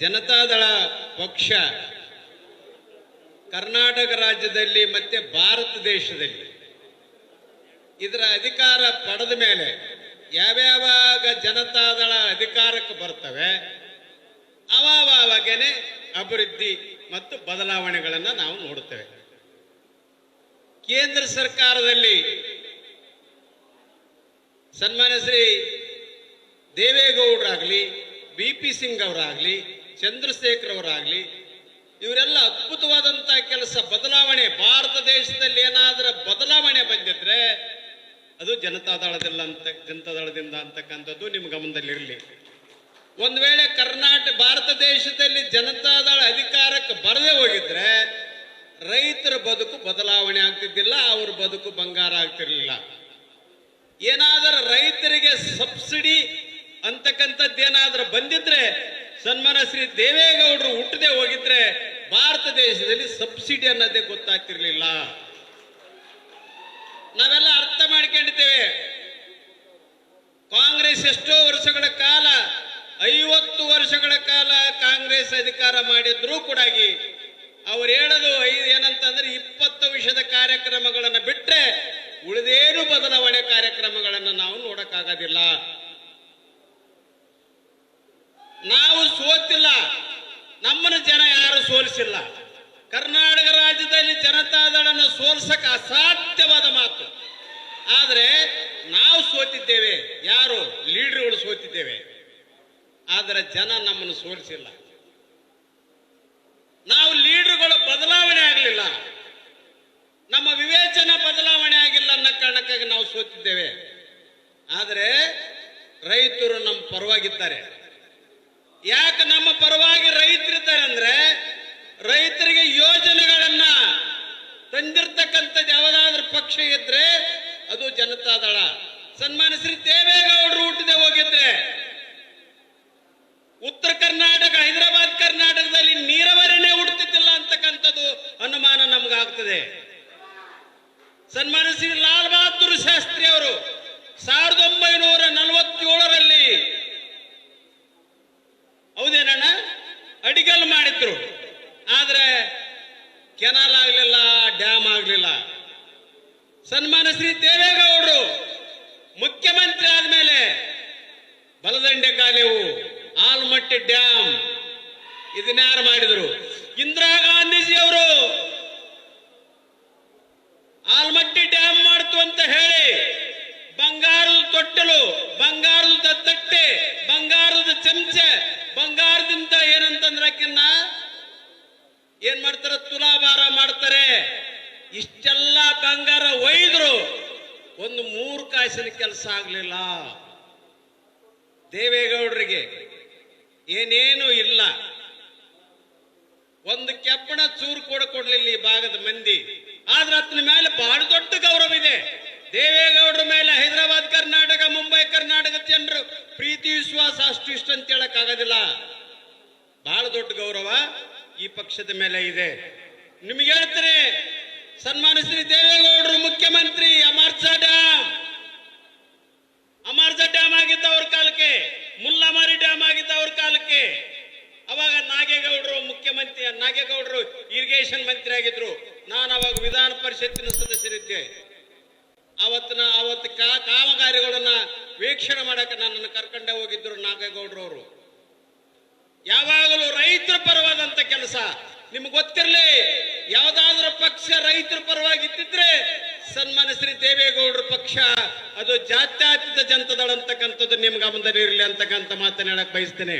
ಜನತಾದಳ ಪಕ್ಷ ಕರ್ನಾಟಕ ರಾಜ್ಯದಲ್ಲಿ ಮತ್ತೆ ಭಾರತ ದೇಶದಲ್ಲಿ ಇದರ ಅಧಿಕಾರ ಪಡೆದ ಮೇಲೆ ಯಾವ್ಯಾವಾಗ ಜನತಾದಳ ಅಧಿಕಾರಕ್ಕೆ ಬರ್ತವೆ ಅವಾಗೇನೆ ಅಭಿವೃದ್ಧಿ ಮತ್ತು ಬದಲಾವಣೆಗಳನ್ನು ನಾವು ನೋಡುತ್ತೇವೆ. ಕೇಂದ್ರ ಸರ್ಕಾರದಲ್ಲಿ ಸನ್ಮಾನ್ಯ ಶ್ರೀ ದೇವೇಗೌಡರಾಗಲಿ, ಬಿ ಪಿ ಸಿಂಗ್ ಅವರಾಗಲಿ ಚಂದ್ರಶೇಖರ್ ಅವರಾಗಲಿ ಇವರೆಲ್ಲ ಅದ್ಭುತವಾದಂತಹ ಕೆಲಸ, ಬದಲಾವಣೆ, ಭಾರತ ದೇಶದಲ್ಲಿ ಏನಾದರೂ ಬದಲಾವಣೆ ಬಂದಿದ್ರೆ ಅದು ಜನತಾದಳದಲ್ಲ ಅಂತ ಜನತಾದಳದಿಂದ ಅಂತಕ್ಕಂಥದ್ದು ನಿಮ್ಮ ಗಮನದಲ್ಲಿರಲಿ. ಒಂದು ವೇಳೆ ಕರ್ನಾಟಕ ಭಾರತ ದೇಶದಲ್ಲಿ ಜನತಾದಳ ಅಧಿಕಾರಕ್ಕೆ ಬರದೇ ಹೋಗಿದ್ರೆ ರೈತರ ಬದುಕು ಬದಲಾವಣೆ ಆಗ್ತಿದ್ದಿಲ್ಲ, ಅವ್ರ ಬದುಕು ಬಂಗಾರ ಆಗ್ತಿರ್ಲಿಲ್ಲ. ಏನಾದರೂ ರೈತರಿಗೆ ಸಬ್ಸಿಡಿ ಅಂತಕ್ಕಂಥದ್ದೇನಾದ್ರೂ ಬಂದಿದ್ರೆ ಸನ್ಮಾನ ಶ್ರೀ ದೇವೇಗೌಡರು ಹುಟ್ಟದೆ ಹೋಗಿದ್ರೆ ಭಾರತ ದೇಶದಲ್ಲಿ ಸಬ್ಸಿಡಿ ಅನ್ನೋದೇ ಗೊತ್ತಾಗ್ತಿರ್ಲಿಲ್ಲ. ನಾವೆಲ್ಲ ಅರ್ಥ ಮಾಡ್ಕೊಂಡಿದ್ದೇವೆ. ಕಾಂಗ್ರೆಸ್ ಎಷ್ಟೋ ವರ್ಷಗಳ ಕಾಲ, ಐವತ್ತು ವರ್ಷಗಳ ಕಾಲ ಕಾಂಗ್ರೆಸ್ ಅಧಿಕಾರ ಮಾಡಿದ್ರು ಕೂಡ ಅವ್ರು ಹೇಳೋದು ಏನಂತಂದ್ರೆ ಇಪ್ಪತ್ತು ವಿಷಯದ ಕಾರ್ಯಕ್ರಮಗಳನ್ನು ಬಿಟ್ಟರೆ ಉಳಿದೇನು ಬದಲಾವಣೆ ಕಾರ್ಯಕ್ರಮಗಳನ್ನು ನಾವು ನೋಡಕ್ಕಾಗೋದಿಲ್ಲ. ನಾವು ಸೋತಿಲ್ಲ, ನಮ್ಮನ್ನು ಜನ ಯಾರು ಸೋಲಿಸಿಲ್ಲ. ಕರ್ನಾಟಕ ರಾಜ್ಯದಲ್ಲಿ ಜನತಾದಳನ್ನು ಸೋಲ್ಸಕ್ಕೆ ಅಸಾಧ್ಯವಾದ ಮಾತು. ಆದರೆ ನಾವು ಸೋತಿದ್ದೇವೆ, ಯಾರು? ಲೀಡರ್ಗಳು ಸೋತಿದ್ದೇವೆ. ಆದರೆ ಜನ ನಮ್ಮನ್ನು ಸೋಲಿಸಿಲ್ಲ. ನಾವು ಲೀಡರ್ಗಳು ಬದಲಾವಣೆ ಆಗಲಿಲ್ಲ. ನಮ್ಮ ವಿವೇಚನೆ ಬದಲಾವಣೆ ಆಗಿಲ್ಲ ಅನ್ನೋ ಕಾರಣಕ್ಕಾಗಿ ನಾವು ಸೋತಿದ್ದೇವೆ. ಆದರೆ ರೈತರು ನಮ್ಮ ಪರವಾಗಿದ್ದಾರೆ. ಯಾಕೆ ನಮ್ಮ ಪರವಾಗಿ ರೈತರಿದ್ದಾರೆ ಅಂದ್ರೆ ರೈತರಿಗೆ ಯೋಜನೆಗಳನ್ನ ತಂದಿರ್ತಕ್ಕಂಥದ್ದು ಯಾವುದಾದ್ರೂ ಪಕ್ಷ ಇದ್ರೆ ಅದು ಜನತಾದಳ ಸನ್ಮಾನ ಶ್ರೀ ದೇವೇಗೌಡರು ಹುಟ್ಟದೆ ಹೋಗಿದ್ರೆ. ಉತ್ತರ ಕರ್ನಾಟಕ, ಹೈದರಾಬಾದ್ ಕರ್ನಾಟಕದಲ್ಲಿ ನೀರಾವರಿನೇ ಕೆನಾಲ್ ಆಗಲಿಲ್ಲ, ಡ್ಯಾಮ್ ಆಗಲಿಲ್ಲ. ಸನ್ಮಾನ ಶ್ರೀ ದೇವೇಗೌಡರು ಮುಖ್ಯಮಂತ್ರಿ ಆದ್ಮೇಲೆ ಬಲದಂಡೆ ಕಾಲೇವು ಆಲ್ಮಟ್ಟಿ ಡ್ಯಾಮ್ ಇದನ್ಯಾರು ಮಾಡಿದ್ರು? ಇಂದಿರಾ ಗಾಂಧೀಜಿ ಅವರು ಆಲ್ಮಟ್ಟಿ ಡ್ಯಾಮ್ ಮಾಡ್ತು ಅಂತ ಹೇಳಿ ಬಂಗಾರದ ತೊಟ್ಟಲು, ಬಂಗಾರದ ತಟ್ಟೆ ಬಂಗಾರದ ಚಮಚೆ ಇಷ್ಟೆಲ್ಲ ಬಂಗಾರ ಒಯ್ದ್ರು, ಒಂದು ಮೂರು ಕಾಸಿನ ಕೆಲಸ ಆಗ್ಲಿಲ್ಲ. ದೇವೇಗೌಡರಿಗೆ ಏನೇನು ಇಲ್ಲ. ಒಂದು ಕೆಪ್ಪಣ ಚೂರು ಕೂಡ ಕೊಡ್ಲಿಲ್ಲ ಈ ಭಾಗದ ಮಂದಿ. ಆದ್ರೆ ಅತನ ಮೇಲೆ ಬಹಳ ದೊಡ್ಡ ಗೌರವ ಇದೆ. ದೇವೇಗೌಡರ ಮೇಲೆ ಹೈದರಾಬಾದ್, ಕರ್ನಾಟಕ, ಮುಂಬೈ, ಕರ್ನಾಟಕ ಜನರು ಪ್ರೀತಿ, ವಿಶ್ವಾಸ ಅಷ್ಟು ಇಷ್ಟು ಅಂತ ಹೇಳಕ್ ಆಗೋದಿಲ್ಲ. ಬಹಳ ದೊಡ್ಡ ಗೌರವ ಈ ಪಕ್ಷದ ಮೇಲೆ ಇದೆ. ನಿಮ್ಗೆ ಹೇಳ್ತಾರೆ ಸನ್ಮಾನ ಶ್ರೀ ದೇವೇಗೌಡರು ಮುಖ್ಯಮಂತ್ರಿ ಅಮರ್ಜಾ ಡ್ಯಾಮ್ ಅಮರ್ಜಾ ಡ್ಯಾಮ್ ಆಗಿದ್ದ ಅವ್ರ ಕಾಲಕ್ಕೆ ಮುಲ್ಲಮಾರಿ ಡ್ಯಾಮ್ ಆಗಿದ್ದ ಅವ್ರ ಕಾಲಕ್ಕೆ ಅವಾಗ ನಾಗೇಗೌಡರು ಮುಖ್ಯಮಂತ್ರಿ, ನಾಗೇಗೌಡರು ಇರಿಗೇಷನ್ ಮಂತ್ರಿ ಆಗಿದ್ರು. ನಾನು ಅವಾಗ ವಿಧಾನ ಪರಿಷತ್ತಿನ ಸದಸ್ಯರಿದ್ದೆ. ಅವತ್ತಿನ, ಅವತ್ತು ಕಾಮಗಾರಿಗಳನ್ನ ವೀಕ್ಷಣೆ ಮಾಡಕ್ಕೆ ನನ್ನನ್ನು ಕರ್ಕೊಂಡೇ ಹೋಗಿದ್ರು ಅವರು ಯಾವಾಗಲೂ ರೈತರ ಪರವಾದಂತ ಕೆಲಸ ನಿಮ್ಗೆ ಗೊತ್ತಿರಲಿ, ಯಾವ್ದಾದ್ರೂ ಪಕ್ಷ ರೈತರ ಪರವಾಗಿ ಇದ್ದಿದ್ರೆ ಸನ್ಮಾನ ಶ್ರೀ ದೇವೇಗೌಡರ ಪಕ್ಷ, ಅದು ಜಾತ್ಯಾತೀತ ಜನತಾದಳ ಅಂತಕ್ಕಂಥದ್ದು ನಿಮ್ಗೆ ಗಮನದಲ್ಲಿ ಇರಲಿ ಅಂತಕ್ಕಂಥ ಮಾತನಾಡಕ್ ಬಯಸ್ತೇನೆ.